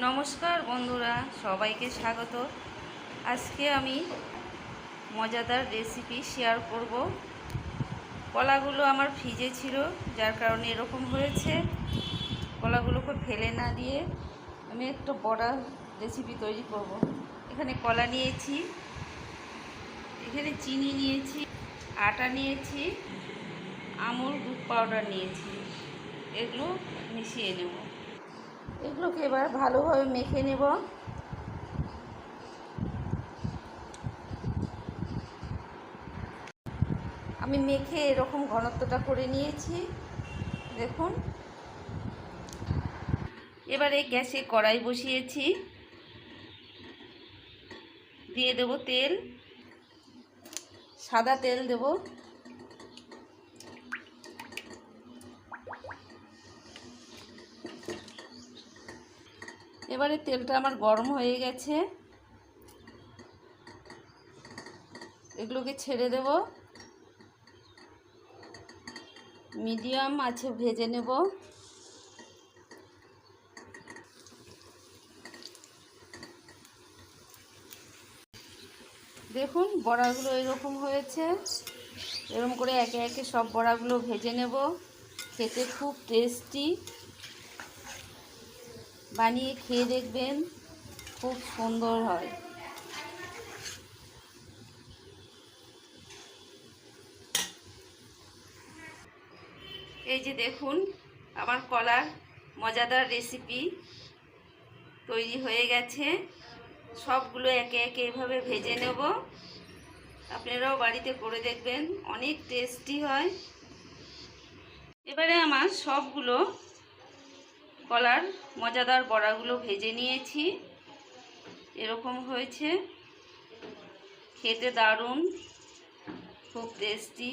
নমস্কার বন্ধুরা, সবাইকে স্বাগত। আজকে আমি মজাদার রেসিপি শেয়ার করব। কলাগুলো আমার ফ্রিজে ছিল, যার কারণে এরকম হয়েছে। কলাগুলোকে ফেলে না দিয়ে আমি একটা বড়া রেসিপি তৈরি করব। এখানে কলা নিয়েছি, এখানে চিনি নিয়েছি, আটা নিয়েছি, আমুল দুধ পাউডার নিয়েছি। এগুলো মিশিয়ে নেব। এগুলোকে এবার ভালোভাবে মেখে নেব। আমি মেখে এরকম ঘনত্বটা করে নিয়েছি, দেখুন। এবারে গ্যাসে কড়াই বসিয়েছি। দিয়ে দেব তেল, সাদা তেল দেব। এবারে তেলটা আমার গরম হয়ে গেছে। এগুলোকে ছেড়ে দেব। মিডিয়াম আছে, ভেজে নেব। দেখুন, বড়াগুলো এরকম হয়েছে। এরকম করে একে একে সব বড়াগুলো ভেজে নেব। খেতে খুব টেস্টি। বানিয়ে খেয়ে দেখবেন, খুব সুন্দর হয়। এই যে দেখুন, আমার কলার মজাদার রেসিপি তৈরি হয়ে গেছে। সবগুলো একে একে এভাবে ভেজে নেব। আপনারাও বাড়িতে করে দেখবেন, অনেক টেস্টি হয়। এবারে আমার সবগুলো কলার মজাদার বড়াগুলো ভেজে নিয়েছি। এরকম হয়েছে। খেতে দারুণ খুব টেস্টি